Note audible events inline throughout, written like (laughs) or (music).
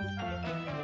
오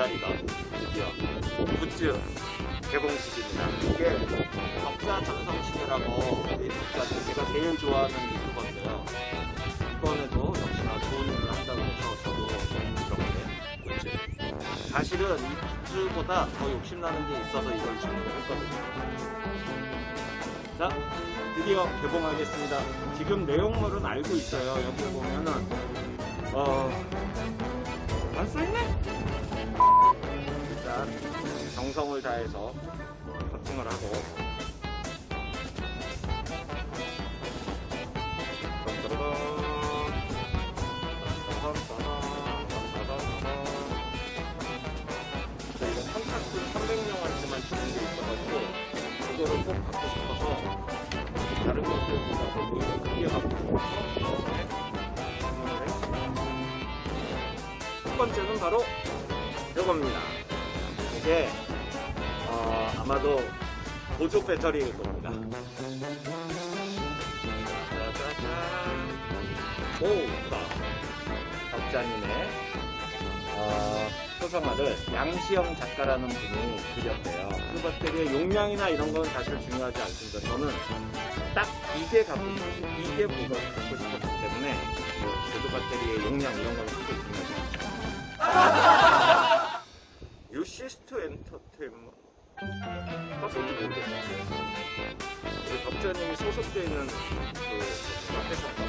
기다리던 드디어 굿즈 개봉식입니다. 이게 덕자 전성시대라고 이 덕자 제가 제일 좋아하는 유튜버인데요. 이번에도 역시나 좋은 일을 한다고 해서 저도 이렇게 굿즈. 사실은 이 굿즈보다 더 욕심나는 게 있어서 이걸 주문을 했거든요. 자, 드디어 개봉하겠습니다. 지금 내용물은 알고 있어요. 여기 보면은 어, 안 써있네? 정성을 다해서 커팅을 하고 저희가 선착순 300명한테만 주는 게 있어가지고 그거를 꼭 갖고 싶어서 다른 것들보다 더 보이는 크게 갖고 싶어서. 첫 번째는 바로 이겁니다. 이게 어, 아마도 보조 배터리일 겁니다. 짜자잔. 오, 좋다. 덕자님의 어, 초성화를 양시영 작가라는 분이 그렸대요. 그 배터리의 용량이나 이런 건 사실 중요하지 않습니다. 저는 딱 이게 갖고 싶었어요. 이게 뭐가 갖고 싶었기 때문에 이 보조 배터리의 용량 이런 건 크게 중요하지 않습니다. (laughs) 유시스트 엔터테인먼트 딱 뭔지 모르겠어. 우리 덕자님이 소속되어 있는 그 회사인가?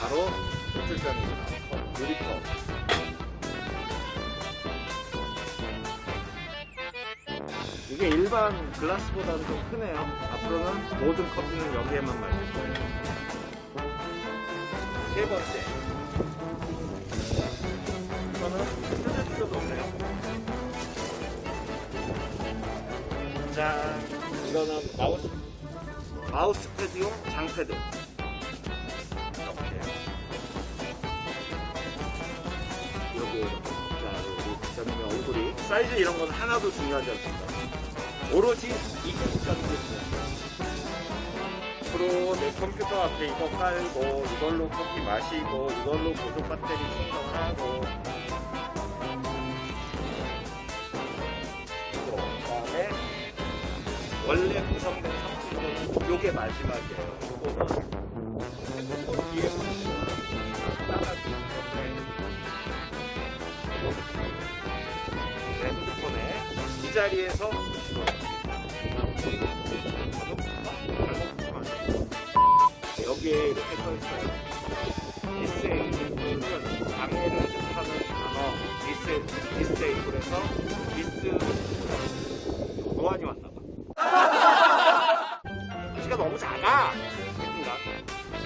바로 호텔장입니다. 컵, 유리컵. 이게 일반 글라스보다는 좀 크네요. 앞으로는 모든 커피는 여기에만 마실 거예요. 세 번째. 자, 이거는 마우스, 마우스 패드용 장패드. 이렇게. 이렇게. 자, 우리 국장님의 얼굴이. 사이즈 이런 건 하나도 중요하지 않습니다. 오로지 국장님이 중요해요. 앞으로 내 컴퓨터 앞에 이거 깔고, 이걸로 커피 마시고, 이걸로 보조 배터리 충전을 하고, 원래 구성된 상품은 요게 마지막이에요. 요거는 뒤에 내 핸드폰에 이 자리에서 여기에 이렇게 써 있어요. 디스에이블은 방해를 뜻하는 단어 디스 디스에이블에서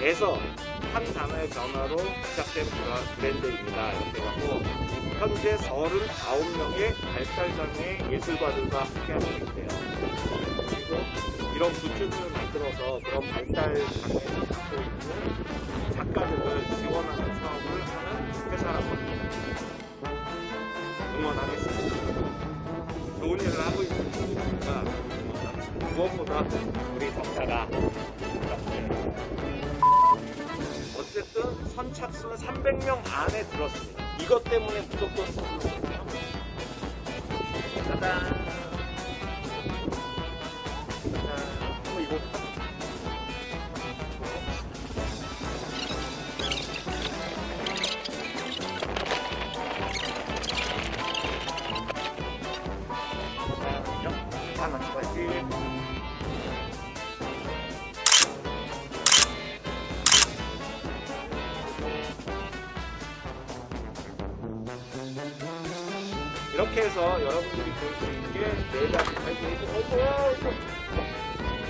그래서 한 단어의 변화로 시작된 브랜드입니다. 이렇게 갖고 현재 39명의 발달장애 예술가들과 함께하고 있대요. 그리고 이런 굿즈들을 만들어서 그런 발달장애를 갖고 있는 작가들을 지원하는 사업을 하는 회사라고 합니다. 응원하겠습니다. 좋은 일을 하고 있는 분이니까. 무엇보다 우리 덕자가 어쨌든 선착순 300명 안에 들었습니다. 이것 때문에 무조건 선물로거든요. 짜잔. 이렇게 해서 여러분들이 볼 수 있게 네 가지 팔게이지 어머 이거 이렇게 있는.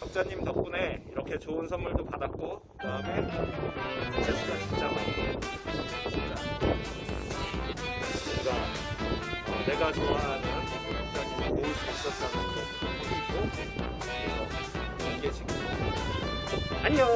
덕자님 덕분에 이렇게 좋은 선물도 받았고 그 다음에 스트레스가 진짜 많고 진짜 뭔가 어, 내가 좋아하는 덕자님을 모을 수 있었다는 그런 기쁨이 있고 그래서 이게 지금. 안녕